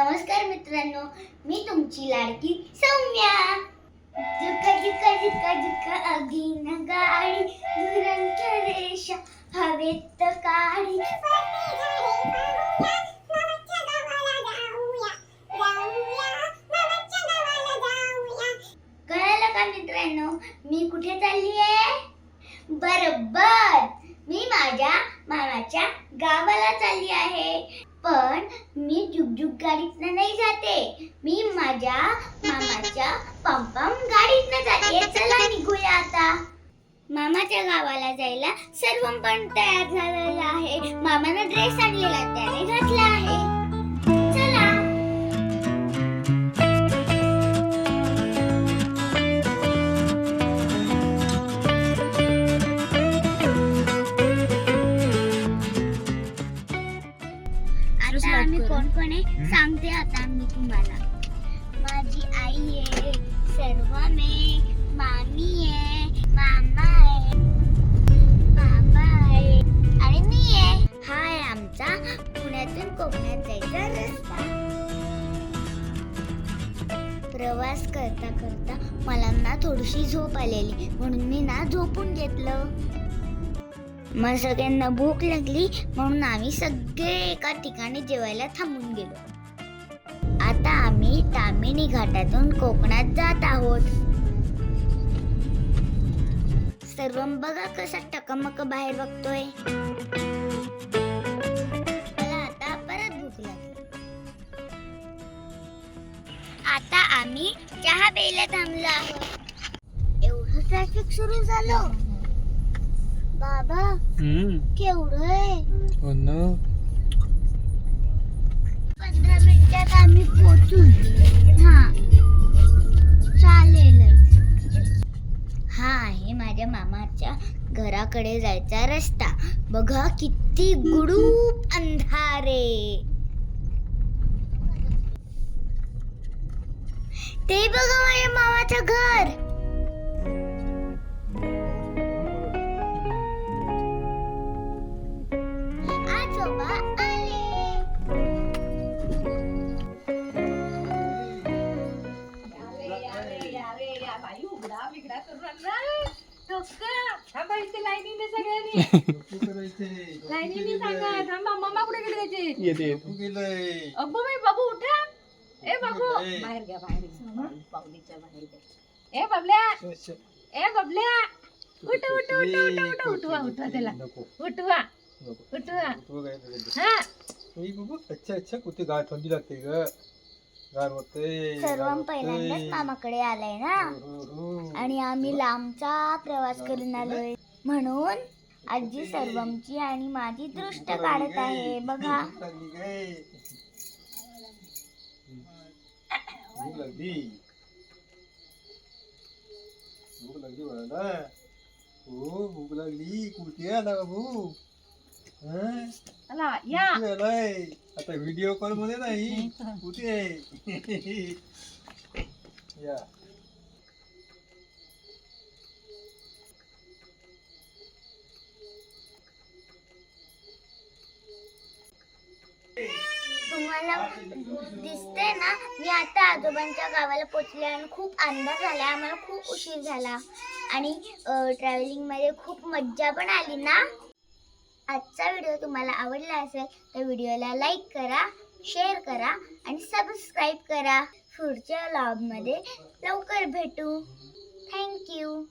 नमस्कार मित्रांनो मी तुमची लाडकी सौम्या. झुका झुका झुका झुका अगीन गाडी दुरांच्या रेषा हवेत काढी. कळालं का मित्रांनो मी कुठे चालली आहे बरोबर मी माझ्या मामाच्या गावाला चालली आहे. पण मी झुकझुक गाडीतनं नाही जाते. मी माझ्या मामाच्या पंपम गाडीतनं जाते. चला निघूया आता. मामाच्या गावाला जायला सर्व पण तयार झालेलं आहे. मामानं ड्रेस आणलेला त्याने घातला. आहे सांगते आता मी तुम्हाला. माझी आई आहे सर्वम आहे मामी आहे मामा आहे बाबा आहे आणि मी आहे. हा आहे आमचा पुण्यातून कोकणात जायचा रस्ता. प्रवास करता करता मला ना थोडीशी झोप आलेली म्हणून मी ना झोपून घेतलं. मग सगळ्यांना भूक लागली म्हणून आम्ही सगळे एका ठिकाणी जेवायला थांबून गेलो. आता आम्ही तामिनी घाटातून कोकणात जात आहोत. सर्व बघा कसा टकमक बाहेर बघतोय. मला आता परत भूक लागली. आता आम्ही चहा प्यायला थांबलो आहोत. एवढं ट्रॅफिक सुरू झालं. बाबा हम्म. केवढं आहे? हो ना. पंधरा मिनिटात आम्ही पोहोचू हा. चालेल. हा आहे माझ्या मामाच्या घराकडे जायचा रस्ता. बघा किती गुडूप अंधारे ते बघा माझ्या लाईनीने सांगा. थांबा मम्मा कुठे गेली त्याची? येते अब्बू बाई बाबू उठा. ए बाबू. ए. बाहेर घ्या बाहेर घ्या. पावलीच्या बाहेर घ्या. ए बबल्या. ए बबल्या. उठ उठ उठ उठ उठ उठवा उठवा त्याला. उठवा. उठवा. हा. अच्छा अच्छा कुठे गाय थंडी लागते ग? गार होते सर्व पहिल्यांदाच मामाकडे आलाय ना? आणि आम्ही लांबचा प्रवास करून आलोय. म्हणून आजी सर्वमची आणि माझी दृष्ट काढत आहे. बघा. भूक लागली. भूक लागली हो भूक लागली. कुठे आला बाबू हं? चला या. आलाय. आता व्हिडिओ कॉलमध्ये नाही. कुठे आहे या. तुम्हाला दिसते ना मी आता आजोबांच्या गावाला पोचले आणि खूप अंदाज झाला आम्हाला खूप उशीर झाला. आणि ट्रॅव्हलिंगमध्ये खूप मज्जा पण आली ना? आजचा व्हिडिओ तुम्हाला आवडला असेल तर व्हिडिओला लाईक करा शेअर करा आणि सबस्क्राईब करा. पुढच्या लॉबमध्ये लवकर भेटू. थँक्यू